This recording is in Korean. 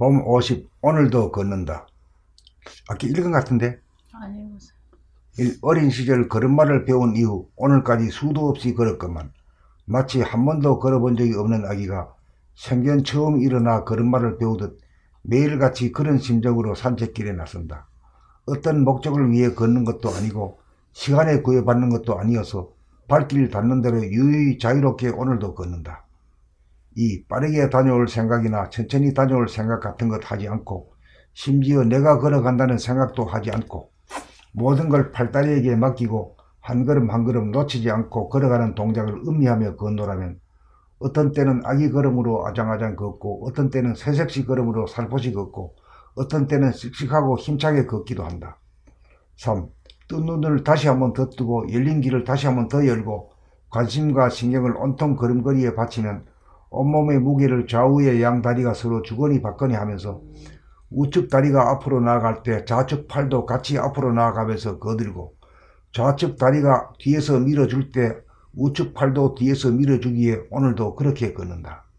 봄 50 오늘도 걷는다. 아까 읽은 것 같은데 아니 무슨 일- 어린 시절 걸음마를 배운 이후 오늘까지 수도 없이 걸었건만 마치 한 번도 걸어본 적이 없는 아기가 생전 처음 일어나 걸음마를 배우듯 매일같이 그런 심정으로 산책길에 나선다. 어떤 목적을 위해 걷는 것도 아니고 시간에 구애받는 것도 아니어서 발길 닿는 대로 유유히 자유롭게 오늘도 걷는다. 이 빠르게 다녀올 생각이나 천천히 다녀올 생각 같은 것 하지 않고 심지어 내가 걸어간다는 생각도 하지 않고 모든 걸 팔다리에게 맡기고 한 걸음 한 걸음 놓치지 않고 걸어가는 동작을 음미하며 걷노라면 어떤 때는 아기 걸음으로 아장아장 걷고 어떤 때는 새색시 걸음으로 살포시 걷고 어떤 때는 씩씩하고 힘차게 걷기도 한다. 3. 뜬 눈을 다시 한번 더 뜨고 열린 길을 다시 한번 더 열고 관심과 신경을 온통 걸음걸이에 바치면 온몸의 무게를 좌우의 양 다리가 서로 주거니 받거니 하면서 우측 다리가 앞으로 나아갈 때 좌측 팔도 같이 앞으로 나아가면서 거들고 좌측 다리가 뒤에서 밀어줄 때 우측 팔도 뒤에서 밀어주기에 오늘도 그렇게 걷는다.